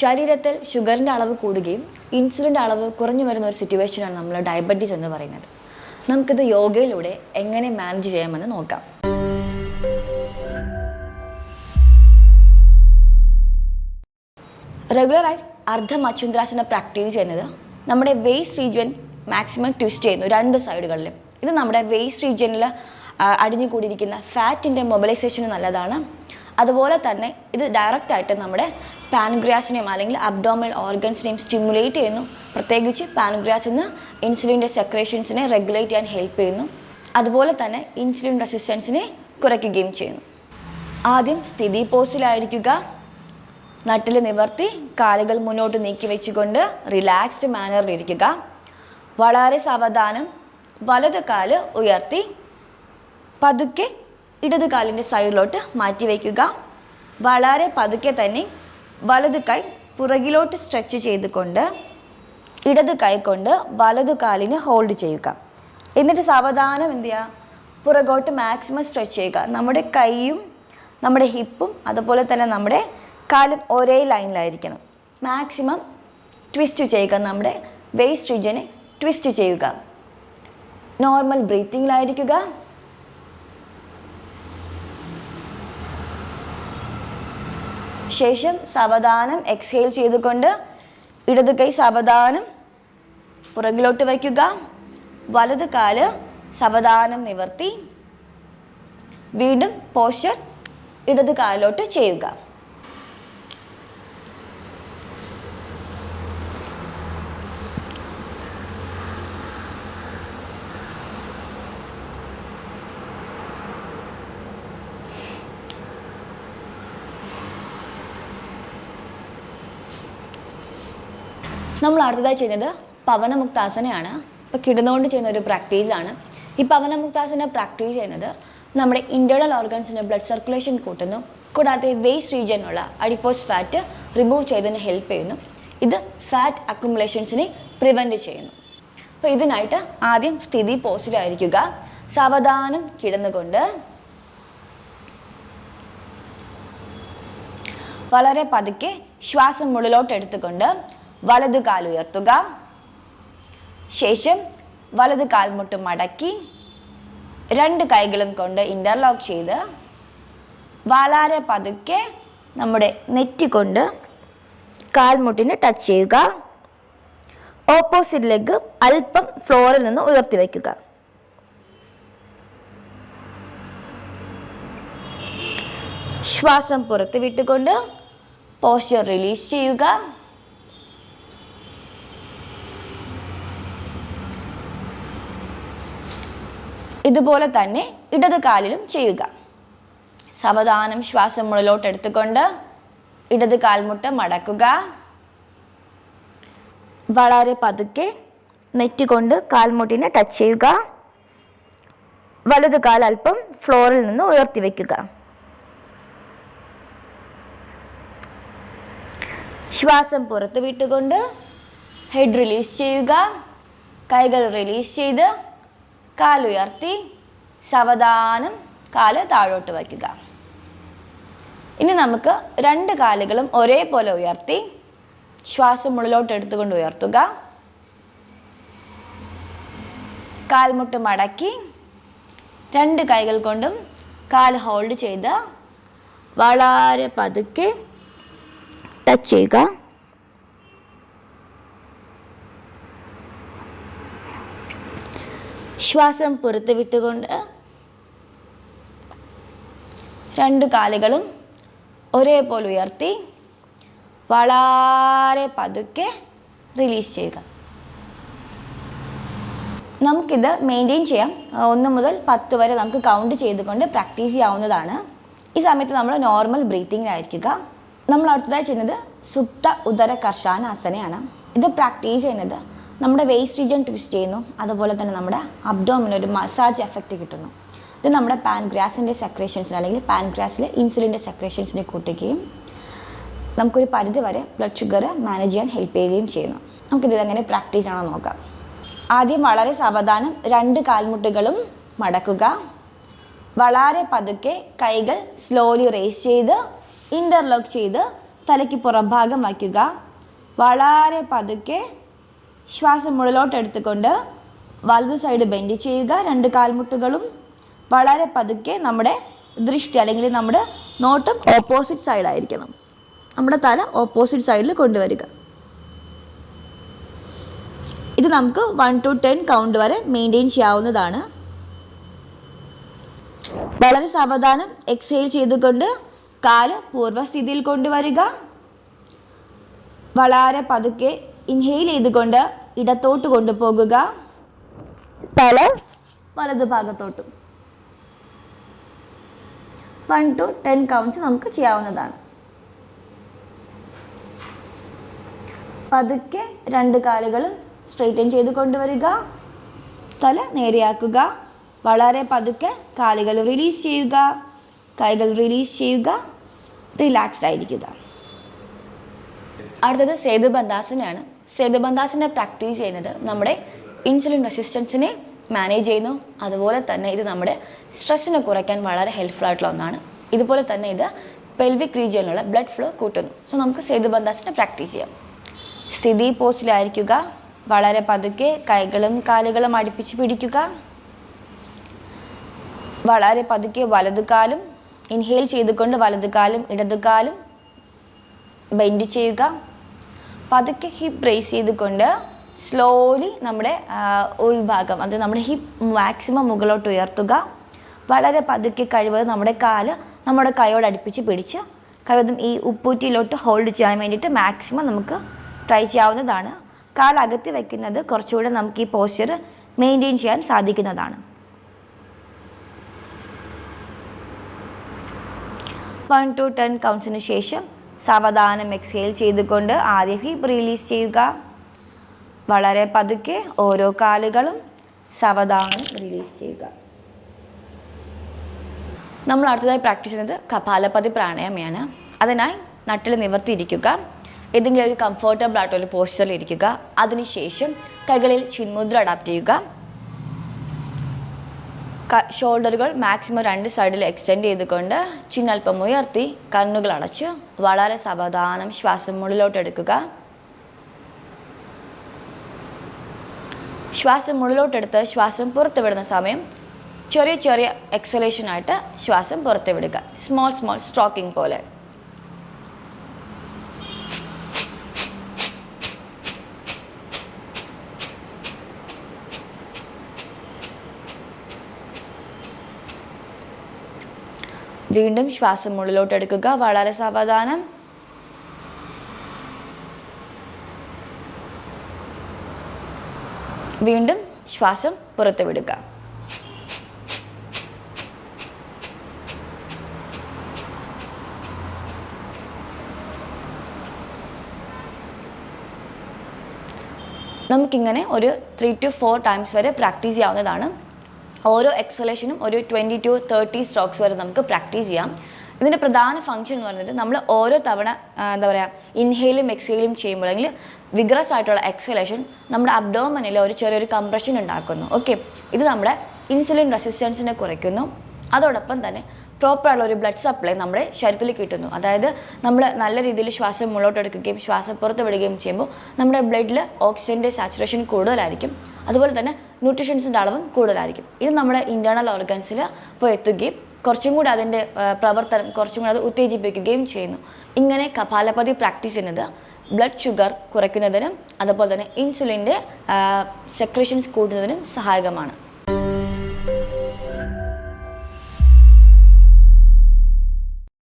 ശരീരത്തിൽ ഷുഗറിന്റെ അളവ് കൂടുകയും ഇൻസുലിന്റെ അളവ് കുറഞ്ഞു വരുന്ന ഒരു സിറ്റുവേഷനാണ് നമ്മൾ ഡയബറ്റീസ് എന്ന് പറയുന്നത്. നമുക്കിത് യോഗയിലൂടെ എങ്ങനെ മാനേജ് ചെയ്യാമെന്ന് നോക്കാം. റെഗുലറായി അർദ്ധ മച്ചുന്ദ്രാസന പ്രാക്ടീസ് ചെയ്യുന്നത് നമ്മുടെ വേസ്റ്റ് റീജിയൻ മാക്സിമം ട്വിസ്റ്റ് ചെയ്യുന്നു രണ്ട് സൈഡുകളിലും ഇത് നമ്മുടെ വേസ്റ്റ് റീജിയനിൽ അടിഞ്ഞു അടിഞ്ഞുകൂടിയിരിക്കുന്ന ഫാറ്റിന്റെ മൊബിലൈസേഷന് നല്ലതാണ്. അതുപോലെ തന്നെ ഇത് ഡയറക്റ്റായിട്ട് നമ്മുടെ പാൻഗ്രിയാസിനെയും അല്ലെങ്കിൽ അബ്ഡോമൽ ഓർഗൻസിനെയും സ്റ്റിമുലേറ്റ് ചെയ്യുന്നു. പ്രത്യേകിച്ച് പാൻഗ്രാസ് നിന്ന് ഇൻസുലിന്റെ സെക്രേഷൻസിനെ റെഗുലേറ്റ് ചെയ്യാൻ ഹെൽപ്പ് ചെയ്യുന്നു. അതുപോലെ തന്നെ ഇൻസുലിൻ റെസിസ്റ്റൻസിനെ കുറയ്ക്കുകയും ചെയ്യുന്നു. ആദ്യം സ്ഥിതി പോസിലായിരിക്കുക നട്ടിൽ നിവർത്തി കാലുകൾ മുന്നോട്ട് നീക്കി വെച്ചുകൊണ്ട് റിലാക്സ്ഡ് മാനറിൽ ഇരിക്കുക. വളരെ സാവധാനം വലതു കാൽ ഉയർത്തി പതുക്കെ ഇടത് കാലിന്റെ സൈഡിലോട്ട് മാറ്റി വയ്ക്കുക. വളരെ പതുക്കെ തന്നെ വലത് കൈ പുറകിലോട്ട് സ്ട്രെച്ച് ചെയ്തുകൊണ്ട് ഇടത് കൈ കൊണ്ട് വലതു കാലിന് ഹോൾഡ് ചെയ്യുക. എന്നിട്ട് സാവധാനം എന്ത് ചെയ്യുക? പുറകോട്ട് മാക്സിമം സ്ട്രെച്ച് ചെയ്യുക. നമ്മുടെ കൈയും നമ്മുടെ ഹിപ്പും അതുപോലെ തന്നെ നമ്മുടെ കാലും ഒരേ ലൈനിലായിരിക്കണം മാക്സിമം ട്വിസ്റ്റ് ചെയ്യുക. നമ്മുടെ വേസ്റ്റ് റീജിയനെ ട്വിസ്റ്റ് ചെയ്യുക. നോർമൽ ബ്രീത്തിങ്ങിലായിരിക്കുക ശേഷം സാവധാനം എക്സ്ഹെയിൽ ചെയ്തുകൊണ്ട് ഇടത് കൈ സാവധാനം പുറകിലോട്ട് വയ്ക്കുക. വലത് കാൽ സാവധാനം നിവർത്തി. വീണ്ടും പോസ്റ്റർ ഇടത് കാലിലോട്ട് ചെയ്യുക. നമ്മൾ അടുത്തതായി ചെയ്യുന്നത് പവനമുക്താസനയാണ്. ഇപ്പോൾ കിടന്നുകൊണ്ട് ചെയ്യുന്ന ഒരു പ്രാക്ടീസാണ് ഈ പവനമുക്താസന പ്രാക്ടീസ് ചെയ്യുന്നത് നമ്മുടെ ഇന്റേർണൽ ഓർഗൻസിന്റെ ബ്ലഡ് സർക്കുലേഷൻ കൂട്ടുന്നു. കൂടാതെ വേസ്റ്റ് റീജിയനുള്ള അഡിപ്പോസ് ഫാറ്റ് റിമൂവ് ചെയ്തതിന് ഹെൽപ്പ് ചെയ്യുന്നു. ഇത് ഫാറ്റ് അക്കുമുലേഷൻസിനെ പ്രിവെന്റ് ചെയ്യുന്നു. അപ്പോൾ ഇതിനായിട്ട് ആദ്യം സ്ഥിതി പോസിലായിരിക്കുക സാവധാനം കിടന്നുകൊണ്ട് വളരെ പതുക്കെ ശ്വാസം മുകളിലോട്ട് എടുത്തുകൊണ്ട് വലതു കാൽ ഉയർത്തുക. ശേഷം വലത് കാൽമുട്ട് മടക്കി രണ്ട് കൈകളും കൊണ്ട് ഇന്റർലോക്ക് ചെയ്ത് വളരെ പതുക്കെ നമ്മുടെ നെറ്റി കൊണ്ട് കാൽമുട്ടിന് ടച്ച് ചെയ്യുക. ഓപ്പോസിറ്റ് ലെഗ് അല്പം ഫ്ലോറിൽ നിന്ന് ഉയർത്തി വയ്ക്കുക. ശ്വാസം പുറത്ത് വിട്ടുകൊണ്ട് പോസ്റ്റർ റിലീസ് ചെയ്യുക. ഇതുപോലെ തന്നെ ഇടത് കാലിലും ചെയ്യുക. സാവധാനം ശ്വാസം മുകളിലോട്ട് എടുത്തുകൊണ്ട് ഇടത് കാൽമുട്ട് മടക്കുക. വളരെ പതുക്കെ നെറ്റിക്കൊണ്ട് കാൽമുട്ടിനെ ടച്ച് ചെയ്യുക. വലതു കാൽ അല്പം ഫ്ലോറിൽ നിന്ന് ഉയർത്തി വയ്ക്കുക ശ്വാസം പുറത്ത് വിട്ടുകൊണ്ട് ഹെഡ് റിലീസ് ചെയ്യുക. കൈകൾ റിലീസ് ചെയ്ത് കാലുയർത്തി സാവധാനം കാൽ താഴോട്ട് വയ്ക്കുക. ഇനി നമുക്ക് രണ്ട് കാലുകളും ഒരേപോലെ ഉയർത്തി ശ്വാസം ഉള്ളിലോട്ട് എടുത്തുകൊണ്ട് ഉയർത്തുക. കാൽമുട്ട് മടക്കി രണ്ട് കൈകൾ കൊണ്ടും കാൽ ഹോൾഡ് ചെയ്ത് വളരെ പതുക്കെ ടച്ച് ചെയ്യുക. ശ്വാസം പുറത്ത് വിട്ടുകൊണ്ട് രണ്ട് കാലുകളും ഒരേപോലെ ഉയർത്തി വളരെ പതുക്കെ റിലീസ് ചെയ്യുക. നമുക്കിത് മെയിന്റെയിൻ ചെയ്യാം. ഒന്ന് മുതൽ പത്ത് വരെ നമുക്ക് കൗണ്ട് ചെയ്തുകൊണ്ട് പ്രാക്ടീസ് ചെയ്യാവുന്നതാണ്. ഈ സമയത്ത് നമ്മൾ നോർമൽ ബ്രീത്തിങ്ങിലായിരിക്കുക നമ്മൾ അടുത്തതായി ചെയ്യുന്നത് സുപ്ത ഉദര കർഷാനാസനയാണ് ഇത് പ്രാക്ടീസ് ചെയ്യുന്നത് നമ്മുടെ വേസ്റ്റ് റീജിയൻ ട്വിസ്റ്റ് ചെയ്യുന്നു. അതുപോലെ തന്നെ നമ്മുടെ അബ്ഡോമിന് ഒരു മസാജ് എഫക്റ്റ് കിട്ടുന്നു. ഇത് നമ്മുടെ പാൻഗ്രാസിന്റെ സെക്രേഷൻസിന് അല്ലെങ്കിൽ പാൻഗ്രാസിലെ ഇൻസുലിന്റെ സെക്രേഷൻസിനെ കൂട്ടുകയും നമുക്കൊരു പരിധി വരെ ബ്ലഡ് ഷുഗർ മാനേജ് ചെയ്യാൻ ഹെൽപ്പ് ചെയ്യുകയും ചെയ്യുന്നു. നമുക്കിത് എങ്ങനെ പ്രാക്ടീസ് ആണോ നോക്കാം. ആദ്യം വളരെ സാവധാനം രണ്ട് കാൽമുട്ടുകളും മടക്കുക. വളരെ പതുക്കെ കൈകൾ സ്ലോലി റേസ് ചെയ്ത് ഇന്റർലോക്ക് ചെയ്ത് തലയ്ക്ക് പുറംഭാഗം വയ്ക്കുക. വളരെ പതുക്കെ ശ്വാസം മുകളിലോട്ട് എടുത്തുകൊണ്ട് വലതു സൈഡ് ബെൻഡ് ചെയ്യുക. രണ്ട് കാൽമുട്ടുകളും വളരെ പതുക്കെ നമ്മുടെ ദൃഷ്ടി അല്ലെങ്കിൽ നമ്മുടെ നോട്ടം ഓപ്പോസിറ്റ് സൈഡായിരിക്കണം നമ്മുടെ തല ഓപ്പോസിറ്റ് സൈഡിൽ കൊണ്ടുവരിക. ഇത് നമുക്ക് വൺ ടു ടെൻ കൗണ്ട് വരെ മെയിന്റെയിൻ ചെയ്യാവുന്നതാണ്. വളരെ സാവധാനം എക്സൈൽ ചെയ്തുകൊണ്ട് കാൽ പൂർവസ്ഥിതിയിൽ കൊണ്ടുവരിക. വളരെ പതുക്കെ ഇൻഹെയിൽ ചെയ്തുകൊണ്ട് ഇടത്തോട്ട് കൊണ്ടുപോകുക. തല വലതു ഭാഗത്തോട്ടും. വൺ ടു ടെൻ കൗണ്ട്സ് നമുക്ക് ചെയ്യാവുന്നതാണ്. പതുക്കെ രണ്ട് കാലുകളും സ്ട്രെയിറ്റൻ ചെയ്ത് കൊണ്ടുവരിക. തല നേരെയാക്കുക. വളരെ പതുക്കെ കാലുകൾ റിലീസ് ചെയ്യുക. കൈകൾ റിലീസ് ചെയ്യുക. റിലാക്സ്ഡ് ആയിരിക്കുക. അടുത്തത് സേതു സേതുബന്ധാസനാണ് സേതുബന്ധാസന പ്രാക്ടീസ് ചെയ്യുന്നത് നമ്മുടെ ഇൻസുലിൻ റെസിസ്റ്റൻസിനെ മാനേജ് ചെയ്യുന്നു. അതുപോലെ തന്നെ ഇത് നമ്മുടെ സ്ട്രെസ്സിനെ കുറയ്ക്കാൻ വളരെ ഹെൽപ്ഫുൾ ആയിട്ടുള്ള ഒന്നാണ്. ഇതുപോലെ തന്നെ ഇത് പെൽവിക് റീജിയനിലുള്ള ബ്ലഡ് ഫ്ലോ കൂട്ടുന്നു. സോ നമുക്ക് സേതുബന്ധാസിനെ പ്രാക്ടീസ് ചെയ്യാം. സ്ഥിതി പോസ്റ്റിലായിരിക്കുക. വളരെ പതുക്കെ കൈകളും കാലുകളും അടുപ്പിച്ച് പിടിക്കുക. വളരെ പതുക്കെ വലതുകാലും ഇൻഹെയിൽ ചെയ്തുകൊണ്ട് വലതുകാലും ഇടതുകാലും ബെൻഡ് ചെയ്യുക. പതുക്കെ ഹിപ്പ് റേസ് ചെയ്തുകൊണ്ട് സ്ലോലി നമ്മുടെ ഉൾഭാഗം അത് നമ്മുടെ ഹിപ്പ് മാക്സിമം മുകളിലോട്ട് ഉയർത്തുക. വളരെ പതുക്കെ കഴിവതും നമ്മുടെ കാൽ നമ്മുടെ കൈയോട് അടുപ്പിച്ച് പിടിച്ച് കഴിവതും ഈ ഉപ്പൂറ്റിയിലോട്ട് ഹോൾഡ് ചെയ്യാൻ വേണ്ടിയിട്ട് മാക്സിമം നമുക്ക് ട്രൈ ചെയ്യാവുന്നതാണ്. കാൽ അകത്തി വയ്ക്കുന്നത് കുറച്ചുകൂടെ നമുക്ക് ഈ പോസ്ചർ മെയിന്റെയിൻ ചെയ്യാൻ സാധിക്കുന്നതാണ്. വൺ ടു ടെൻ കൗണ്ട്സിന് ശേഷം സാവധാനം എക്സേൽ ചെയ്തുകൊണ്ട് ആദ്യ ഹിപ്പ് റിലീസ് ചെയ്യുക. വളരെ പതുക്കെ ഓരോ കാലുകളും സാവധാനം റിലീസ് ചെയ്യുക. നമ്മൾ അടുത്തതായി പ്രാക്ടീസ് ചെയ്യുന്നത് കപാലപതി പ്രാണായാമയാണ്. അതിനായി നട്ടിൽ നിവർത്തിയിരിക്കുക. ഏതെങ്കിലും ഒരു കംഫർട്ടബിൾ ആയിട്ടുള്ള പോസ്റ്ററിൽ ഇരിക്കുക. അതിനുശേഷം കൈകളിൽ ചിന്മുദ്ര അഡാപ്റ്റ് ചെയ്യുക. ഷോൾഡറുകൾ മാക്സിമം രണ്ട് സൈഡിൽ എക്സ്റ്റെൻഡ് ചെയ്തുകൊണ്ട് ചിന്നൽപ്പം ഉയർത്തി കണ്ണുകൾ അടച്ച് വളരെ സാവധാനം ശ്വാസം മുകളിലോട്ട് എടുക്കുക. ശ്വാസം മുകളിലോട്ടെടുത്ത് ശ്വാസം പുറത്ത് വിടുന്ന സമയം ചെറിയ ചെറിയ എക്സലേഷനായിട്ട് ശ്വാസം പുറത്ത് വിടുക. സ്മോൾ സ്മോൾ സ്ട്രോക്കിംഗ് പോലെ. വീണ്ടും ശ്വാസം ഉള്ളിലോട്ട് എടുക്കുക. വളരെ സാവധാനം. വീണ്ടും ശ്വാസം പുറത്തു വിടുക. നമുക്കിങ്ങനെ ഒരു ത്രീ ടു ഫോർ ടൈംസ് വരെ പ്രാക്ടീസ് ചെയ്യാവുന്നതാണ്. ഓരോ എക്സലേഷനും ഒരു ട്വന്റി ടു തേർട്ടി സ്ട്രോക്സ് വരെ നമുക്ക് പ്രാക്ടീസ് ചെയ്യാം. ഇതിന്റെ പ്രധാന ഫംഗ്ഷൻ എന്ന് പറയുന്നത് നമ്മൾ ഓരോ തവണ എന്താ പറയുക ഇൻഹെയിലും എക്സെയിലും ചെയ്യുമ്പോൾ അല്ലെങ്കിൽ വിഗ്രസ് ആയിട്ടുള്ള എക്സലേഷൻ നമ്മുടെ അബ്ഡോമനിൽ ഒരു ചെറിയൊരു കംപ്രഷൻ ഉണ്ടാക്കുന്നു. ഓക്കെ ഇത് നമ്മുടെ ഇൻസുലിൻ റെസിസ്റ്റൻസിനെ കുറയ്ക്കുന്നു. അതോടൊപ്പം തന്നെ പ്രോപ്പറായുള്ള ഒരു ബ്ലഡ് സപ്ലൈ നമ്മുടെ ശരീരത്തിൽ കിട്ടുന്നു. അതായത് നമ്മൾ നല്ല രീതിയിൽ ശ്വാസം മുള്ളോട്ട് എടുക്കുകയും ശ്വാസം പുറത്ത് വിടുകയും ചെയ്യുമ്പോൾ നമ്മുടെ ബ്ലഡിൽ ഓക്സിജന്റെ സാച്ചുറേഷൻ കൂടുതലായിരിക്കും. അതുപോലെ തന്നെ ന്യൂട്രീഷൻസിന്റെ അളവും കൂടുതലായിരിക്കും. ഇത് നമ്മുടെ ഇന്റേർണൽ ഓർഗൻസിൽ പോയി എത്തുകയും കുറച്ചും കൂടി അതിന്റെ പ്രവർത്തനം കുറച്ചും കൂടി അത് ഉത്തേജിപ്പിക്കുകയും ചെയ്യുന്നു. ഇങ്ങനെ കപാലപതി പ്രാക്ടീസ് ചെയ്യുന്നത് ബ്ലഡ് ഷുഗർ കുറയ്ക്കുന്നതിനും അതുപോലെ തന്നെ ഇൻസുലിന്റെ സെക്രേഷൻസ് കൂടുന്നതിനും സഹായകമാണ്.